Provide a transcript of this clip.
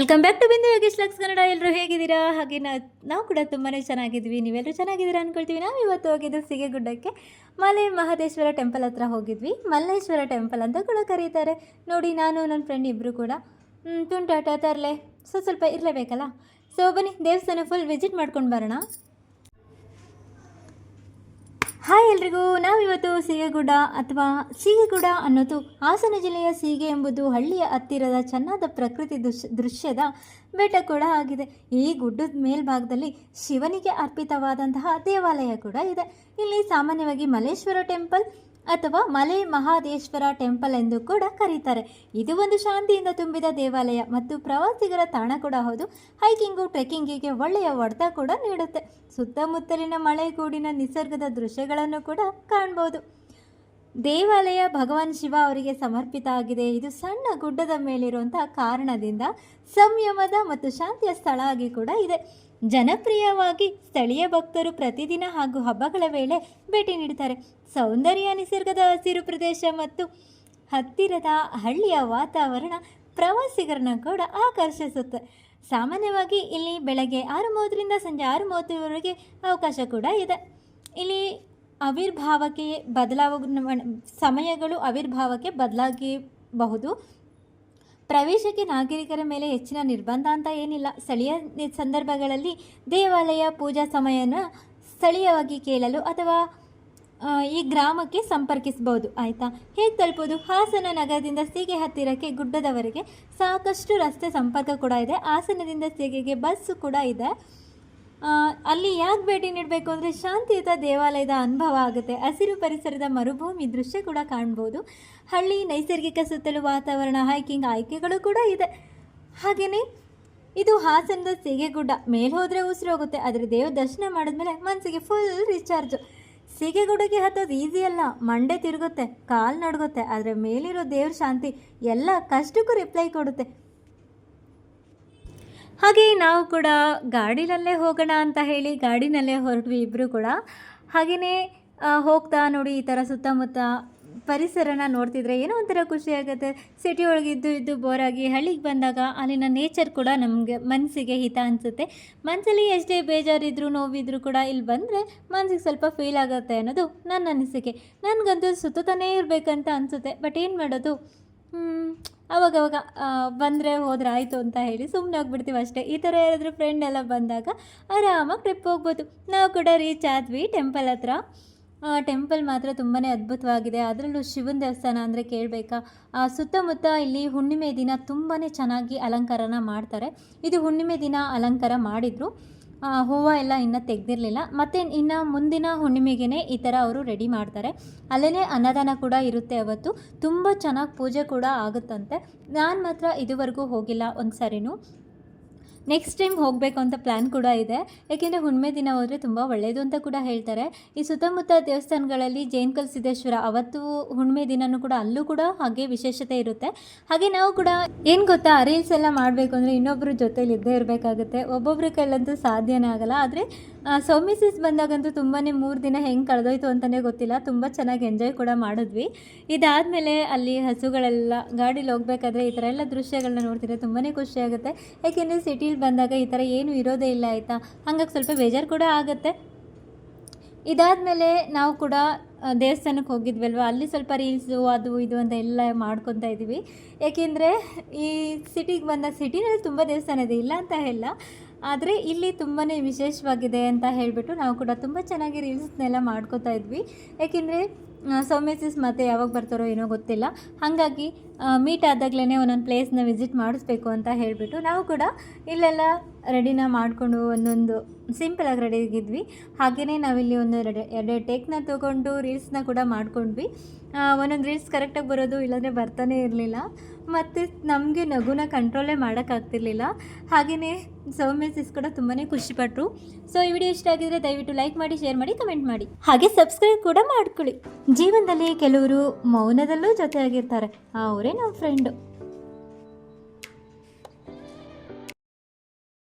Welcome back to ಬಿಂದು Yogesh lux Kannada ಎಲ್ಲರೂ ಹೇಗಿದ್ದೀರಾ? ಹಾಗೆ ನಾವು ಕೂಡ ತುಂಬಾ ಚೆನ್ನಾಗಿದ್ವಿ ನೀವೆಲ್ಲರೂ ಚೆನ್ನಾಗಿದ್ದೀರಾ ಅಂದ್ಕೊಳ್ತೀವಿ ನಾವು ಇವತ್ತು ಹೋಗಿದ್ದು ಸಿಗೆಗುಡ್ಡಕ್ಕೆ ಮಲೆ ಮಹದೇಶ್ವರ ಟೆಂಪಲ್ ಹತ್ರ ಹೋಗಿದ್ವಿ. ಮಲ್ಲೇಶ್ವರ ಟೆಂಪಲ್ ಅಂತ ಕೂಡ ಕರೀತಾರೆ. ನೋಡಿ, ನಾನು, ನನ್ನ ಫ್ರೆಂಡ್ ಇಬ್ಬರು ಕೂಡ. ತುಂಟಾಟ ತರಲೆ. ಸೊ, ಸ್ವಲ್ಪ ಇರಲೇಬೇಕಲ್ಲ? ಸೊ ಬನ್ನಿ, ದೇವಸ್ಥಾನ ಫುಲ್ ವಿಸಿಟ್ ಮಾಡ್ಕೊಂಡು ಬರೋಣ. ಹಾಯ್ ಎಲ್ರಿಗೂ, ನಾವಿವತ್ತು ಸೀಗೆಗುಡ ಅಥವಾ ಸೀಗೆಗುಡ ಅನ್ನೋದು ಹಾಸನ ಜಿಲ್ಲೆಯ ಸೀಗೆ ಎಂಬುದು ಹಳ್ಳಿಯ ಹತ್ತಿರದ ಚೆನ್ನಾದ ಪ್ರಕೃತಿ ದೃಶ್ ದೃಶ್ಯದ ಬೆಟ್ಟ ಕೂಡ ಆಗಿದೆ. ಈ ಗುಡ್ಡದ ಮೇಲ್ಭಾಗದಲ್ಲಿ ಶಿವನಿಗೆ ಅರ್ಪಿತವಾದಂತಹ ದೇವಾಲಯ ಕೂಡ ಇದೆ. ಇಲ್ಲಿ ಸಾಮಾನ್ಯವಾಗಿ ಮಲೇಶ್ವರ ಟೆಂಪಲ್ ಅಥವಾ ಮಲೆ ಮಹಾದೇಶ್ವರ ಟೆಂಪಲ್ ಎಂದು ಕೂಡ ಕರೀತಾರೆ. ಇದು ಒಂದು ಶಾಂತಿಯಿಂದ ತುಂಬಿದ ದೇವಾಲಯ ಮತ್ತು ಪ್ರವಾಸಿಗರ ತಾಣ ಕೂಡ ಹೌದು. ಹೈಕಿಂಗು ಟ್ರೆಕ್ಕಿಂಗಿಗೆ ಒಳ್ಳೆಯ ಹೊಡೆತ ಕೂಡ ನೀಡುತ್ತೆ. ಸುತ್ತಮುತ್ತಲಿನ ಮಳೆಗೂಡಿನ ನಿಸರ್ಗದ ದೃಶ್ಯಗಳನ್ನು ಕೂಡ ಕಾಣ್ಬೋದು. ದೇವಾಲಯ ಭಗವಾನ್ ಶಿವ ಅವರಿಗೆ ಸಮರ್ಪಿತ ಆಗಿದೆ. ಇದು ಸಣ್ಣ ಗುಡ್ಡದ ಮೇಲಿರುವಂತಹ ಕಾರಣದಿಂದ ಸಂಯಮದ ಮತ್ತು ಶಾಂತಿಯ ಸ್ಥಳ ಆಗಿ ಕೂಡ ಇದೆ. ಜನಪ್ರಿಯವಾಗಿ ಸ್ಥಳೀಯ ಭಕ್ತರು ಪ್ರತಿದಿನ ಹಾಗೂ ಹಬ್ಬಗಳ ವೇಳೆ ಭೇಟಿ ನೀಡುತ್ತಾರೆ. ಸೌಂದರ್ಯ ನಿಸರ್ಗದ ಹಸಿರು ಪ್ರದೇಶ ಮತ್ತು ಹತ್ತಿರದ ಹಳ್ಳಿಯ ವಾತಾವರಣ ಪ್ರವಾಸಿಗರನ್ನ ಕೂಡ ಆಕರ್ಷಿಸುತ್ತೆ. ಸಾಮಾನ್ಯವಾಗಿ ಇಲ್ಲಿ ಬೆಳಗ್ಗೆ ಆರು ಮೂವತ್ತರಿಂದ ಸಂಜೆ ಆರು ಮೂವತ್ತರವರೆಗೆ ಅವಕಾಶ ಕೂಡ ಇದೆ. ಇಲ್ಲಿ ಆವಿರ್ಭಾವಕ್ಕೆ ಬದಲಾವ ಸಮಯಗಳು ಅವಿರ್ಭಾವಕ್ಕೆ ಬದಲಾಗಬಹುದು. ಪ್ರವೇಶಕ್ಕೆ ನಾಗರಿಕರ ಮೇಲೆ ಹೆಚ್ಚಿನ ನಿರ್ಬಂಧ ಅಂತ ಏನಿಲ್ಲ. ಸ್ಥಳೀಯ ಸಂದರ್ಭಗಳಲ್ಲಿ ದೇವಾಲಯ ಪೂಜಾ ಸಮಯನ ಸ್ಥಳೀಯವಾಗಿ ಕೇಳಲು ಅಥವಾ ಈ ಗ್ರಾಮಕ್ಕೆ ಸಂಪರ್ಕಿಸಬಹುದು. ಆಯಿತಾ? ಹೇಗೆ ತಲುಪೋದು ಹಾಸನ ನಗರದಿಂದ ಸೀಗೆ ಹತ್ತಿರಕ್ಕೆ ಗುಡ್ಡದವರೆಗೆ ಸಾಕಷ್ಟು ರಸ್ತೆ ಸಂಪರ್ಕ ಕೂಡ ಇದೆ. ಹಾಸನದಿಂದ ಸೀಗೆಗೆ ಬಸ್ಸು ಕೂಡ ಇದೆ. ಅಲ್ಲಿ ಯಾಕೆ ಭೇಟಿ ನೀಡಬೇಕು ಅಂದರೆ ಶಾಂತಿಯುತ ದೇವಾಲಯದ ಅನುಭವ ಆಗುತ್ತೆ. ಹಸಿರು ಪರಿಸರದ ಮರುಭೂಮಿ ದೃಶ್ಯ ಕೂಡ ಕಾಣ್ಬೋದು. ಹಳ್ಳಿ, ನೈಸರ್ಗಿಕ ಸುತ್ತಲೂ ವಾತಾವರಣ ಹೈಕಿಂಗ್ ಆಯ್ಕೆಗಳು ಕೂಡ ಇದೆ. ಹಾಗೆಯೇ ಇದು ಹಾಸನದ ಸೀಗೆಗುಡ್ಡ. ಮೇಲೆ ಹೋದರೆ ಉಸಿರೋಗುತ್ತೆ ಆದರೆ ದೇವ್ರ ದರ್ಶನ ಮಾಡಿದ್ಮೇಲೆ ಮನಸ್ಸಿಗೆ ಫುಲ್ ರಿಚಾರ್ಜು ಸೀಗೆಗುಡ್ಡಕ್ಕೆ ಹತ್ತೋದು ಈಸಿ ಅಲ್ಲ. ಮಂಡೆ ತಿರುಗುತ್ತೆ, ಕಾಲು ನಡುಗುತ್ತೆ, ಆದರೆ ಮೇಲಿರೋ ದೇವ್ರ ಶಾಂತಿ ಎಲ್ಲ ಕಷ್ಟಕ್ಕೂ ರಿಪ್ಲೈ ಕೊಡುತ್ತೆ. ಹಾಗೆ ನಾವು ಕೂಡ ಗಾಡಿನಲ್ಲೇ ಹೋಗೋಣ ಅಂತ ಹೇಳಿ ಗಾಡಿನಲ್ಲೇ ಹೊರಟ್ವಿ ಇಬ್ಬರು ಕೂಡ. ಹಾಗೆಯೇ ಹೋಗ್ತಾ ನೋಡಿ ಈ ಥರ ಸುತ್ತಮುತ್ತ ಪರಿಸರನ ನೋಡ್ತಿದ್ರೆ ಏನೋ ಒಂಥರ ಖುಷಿ ಆಗುತ್ತೆ. ಸಿಟಿ ಒಳಗೆ ಇದ್ದು ಇದ್ದು ಬೋರಾಗಿ ಹಳ್ಳಿಗೆ ಬಂದಾಗ ಅಲ್ಲಿನ ನೇಚರ್ ಕೂಡ ನಮಗೆ ಮನಸ್ಸಿಗೆ ಹಿತ ಅನಿಸುತ್ತೆ. ಮನಸ್ಸಲ್ಲಿ ಎಷ್ಟೇ ಬೇಜಾರಿದ್ರು, ನೋವಿದ್ರು ಕೂಡ ಇಲ್ಲಿ ಬಂದರೆ ಮನಸ್ಸಿಗೆ ಸ್ವಲ್ಪ ಫೀಲ್ ಆಗುತ್ತೆ ಅನ್ನೋದು ನನ್ನ ಅನಿಸಿಕೆ. ನನಗಂತೂ ಸುತ್ತತಾನೇ ಇರಬೇಕಂತ ಅನಿಸುತ್ತೆ. ಬಟ್ ಏನು ಮಾಡೋದು? ಅವಾಗವಾಗ ಬಂದರೆ ಹೋದ್ರೆ ಆಯಿತು ಅಂತ ಹೇಳಿ ಸುಮ್ಮನೆ ಹೋಗ್ಬಿಡ್ತೀವಿ ಅಷ್ಟೇ. ಈ ಥರ ಯಾರಾದರೂ ಫ್ರೆಂಡ್ ಎಲ್ಲ ಬಂದಾಗ ಆರಾಮಾಗಿ ಟ್ರಿಪ್ ಹೋಗ್ಬೋದು. ನಾವು ಕೂಡ ರೀಚ್ ಆದ್ವಿ ಟೆಂಪಲ್ ಹತ್ರ. ಟೆಂಪಲ್ ಮಾತ್ರ ತುಂಬಾ ಅದ್ಭುತವಾಗಿದೆ. ಅದರಲ್ಲೂ ಶಿವನ ದೇವಸ್ಥಾನ ಅಂದರೆ ಕೇಳಬೇಕಾ? ಸುತ್ತಮುತ್ತ ಇಲ್ಲಿ ಹುಣ್ಣಿಮೆ ದಿನ ತುಂಬಾ ಚೆನ್ನಾಗಿ ಅಲಂಕಾರನ ಮಾಡ್ತಾರೆ. ಇದು ಹುಣ್ಣಿಮೆ ದಿನ ಅಲಂಕಾರ ಮಾಡಿದರು. ಹೂವು ಎಲ್ಲ ಇನ್ನೂ ತೆಗೆದಿರಲಿಲ್ಲ. ಮತ್ತು ಇನ್ನು ಮುಂದಿನ ಹುಣ್ಣಿಮೆಗೇ ಈ ಥರ ಅವರು ರೆಡಿ ಮಾಡ್ತಾರೆ. ಅಲ್ಲೇ ಅನ್ನದಾನ ಕೂಡ ಇರುತ್ತೆ ಅವತ್ತು. ತುಂಬ ಚೆನ್ನಾಗಿ ಪೂಜೆ ಕೂಡ ಆಗುತ್ತಂತೆ. ನಾನು ಮಾತ್ರ ಇದುವರೆಗೂ ಹೋಗಿಲ್ಲ ಒಂದು ಸರಿನೂ ನೆಕ್ಸ್ಟ್ ಟೈಮ್ ಹೋಗಬೇಕು ಅಂತ ಪ್ಲ್ಯಾನ್ ಕೂಡ ಇದೆ. ಏಕೆಂದರೆ ಹುಣ್ಮೆ ದಿನ ಹೋದರೆ ತುಂಬ ಒಳ್ಳೆಯದು ಅಂತ ಕೂಡ ಹೇಳ್ತಾರೆ. ಈ ಸುತ್ತಮುತ್ತ ದೇವಸ್ಥಾನಗಳಲ್ಲಿ ಜೈನ್ ಸಿದ್ದೇಶ್ವರ ಅವತ್ತು ಹುಣ್ಮೆ ದಿನನೂ ಕೂಡ ಅಲ್ಲೂ ಕೂಡ ಹಾಗೆ ವಿಶೇಷತೆ ಇರುತ್ತೆ. ಹಾಗೆ ನಾವು ಕೂಡ ಏನು ಗೊತ್ತಾ ರೀಲ್ಸ್ ಎಲ್ಲ ಮಾಡಬೇಕು ಅಂದರೆ ಇನ್ನೊಬ್ಬರ ಜೊತೆಲಿ ಇದ್ದೇ ಇರಬೇಕಾಗುತ್ತೆ. ಒಬ್ಬೊಬ್ಬರ ಕೈಲಂತೂ ಸಾಧ್ಯನೇ ಆಗಲ್ಲ. ಆದರೆ ಸೌಮಿಸಿಸ್ ಬಂದಾಗಂತೂ ತುಂಬಾ ಮೂರು ದಿನ ಹೆಂಗೆ ಕಳೆದೋಯ್ತು ಅಂತಲೇ ಗೊತ್ತಿಲ್ಲ. ತುಂಬ ಚೆನ್ನಾಗಿ ಎಂಜಾಯ್ ಕೂಡ ಮಾಡಿದ್ವಿ. ಇದಾದಮೇಲೆ ಅಲ್ಲಿ ಹಸುಗಳೆಲ್ಲ ಗಾಡೀಲಿ ಹೋಗ್ಬೇಕಾದ್ರೆ ಈ ಥರ ಎಲ್ಲ ದೃಶ್ಯಗಳನ್ನ ನೋಡ್ತಿದ್ರೆ ತುಂಬಾ ಖುಷಿ ಆಗುತ್ತೆ. ಯಾಕೆಂದರೆ ಸಿಟೀಲಿ ಬಂದಾಗ ಈ ಥರ ಏನೂ ಇರೋದೇ ಇಲ್ಲ ಆಯಿತಾ? ಹಂಗಾಗಿ ಸ್ವಲ್ಪ ಬೇಜಾರು ಕೂಡ ಆಗುತ್ತೆ. ಇದಾದಮೇಲೆ ನಾವು ಕೂಡ ದೇವಸ್ಥಾನಕ್ಕೆ ಹೋಗಿದ್ವಲ್ವ? ಅಲ್ಲಿ ಸ್ವಲ್ಪ ರೀಲ್ಸು ಅದು ಇದು ಅಂತ ಎಲ್ಲ ಮಾಡ್ಕೊತಾ ಇದ್ದೀವಿ ಏಕೆಂದರೆ ಈ ಸಿಟಿಗೆ ಬಂದಾಗ ಸಿಟಿನಲ್ಲಿ ತುಂಬ ದೇವಸ್ಥಾನ ಇದೆ, ಇಲ್ಲ ಅಂತ ಹೇಳ ಆದರೆ ಇಲ್ಲಿ ತುಂಬಾ ವಿಶೇಷವಾಗಿದೆ ಅಂತ ಹೇಳಿಬಿಟ್ಟು ನಾವು ಕೂಡ ತುಂಬ ಚೆನ್ನಾಗಿ ರೀಲ್ಸ್ನೆಲ್ಲ ಮಾಡ್ಕೋತಾ ಇದ್ವಿ. ಯಾಕೆಂದರೆ ಸೌಮ್ಯಸಿಸ್ ಮತ್ತೆ ಯಾವಾಗ ಬರ್ತಾರೋ ಏನೋ ಗೊತ್ತಿಲ್ಲ. ಹಾಗಾಗಿ ಮೀಟ್ ಆದಾಗಲೇ ಒಂದೊಂದು ಪ್ಲೇಸ್ನ ವಿಸಿಟ್ ಮಾಡಿಸ್ಬೇಕು ಅಂತ ಹೇಳಿಬಿಟ್ಟು ನಾವು ಕೂಡ ಇಲ್ಲೆಲ್ಲ ರೆಡಿನ ಮಾಡಿಕೊಂಡು ಒಂದೊಂದು ಸಿಂಪಲಾಗಿ ರೆಡಿ ಆಗಿದ್ವಿ. ಹಾಗೆಯೇ ನಾವಿಲ್ಲಿ ಒಂದು ಎರಡು ಟೇಕ್ನ ತೊಗೊಂಡು ರೀಲ್ಸ್ನ ಕೂಡ ಮಾಡ್ಕೊಂಡ್ವಿ. ಒಂದೊಂದು ರೀಲ್ಸ್ ಕರೆಕ್ಟಾಗಿ ಬರೋದು ಇಲ್ಲಾಂದರೆ ಬರ್ತಾನೆ ಇರಲಿಲ್ಲ. ಮತ್ತು ನಮಗೆ ನಗುನ ಕಂಟ್ರೋಲೇ ಮಾಡೋಕ್ಕಾಗ್ತಿರ್ಲಿಲ್ಲ ಹಾಗೆಯೇ ಸೌಮ್ಯಸಿಸ್ ಕೂಡ ತುಂಬಾ ಖುಷಿಪಟ್ಟರು ಸೊ ಈ ವಿಡಿಯೋ ಇಷ್ಟ ಆಗಿದ್ರೆ ದಯವಿಟ್ಟು ಲೈಕ್ ಮಾಡಿ ಶೇರ್ ಮಾಡಿ ಕಮೆಂಟ್ ಮಾಡಿ. ಹಾಗೆ ಸಬ್ಸ್ಕ್ರೈಬ್ ಕೂಡ ಮಾಡ್ಕೊಳ್ಳಿ. ಜೀವನದಲ್ಲಿ ಕೆಲವರು ಮೌನದಲ್ಲೂ ಜೊತೆಯಾಗಿರ್ತಾರೆ. ಅವರೇ ನಮ್ಮ ಫ್ರೆಂಡು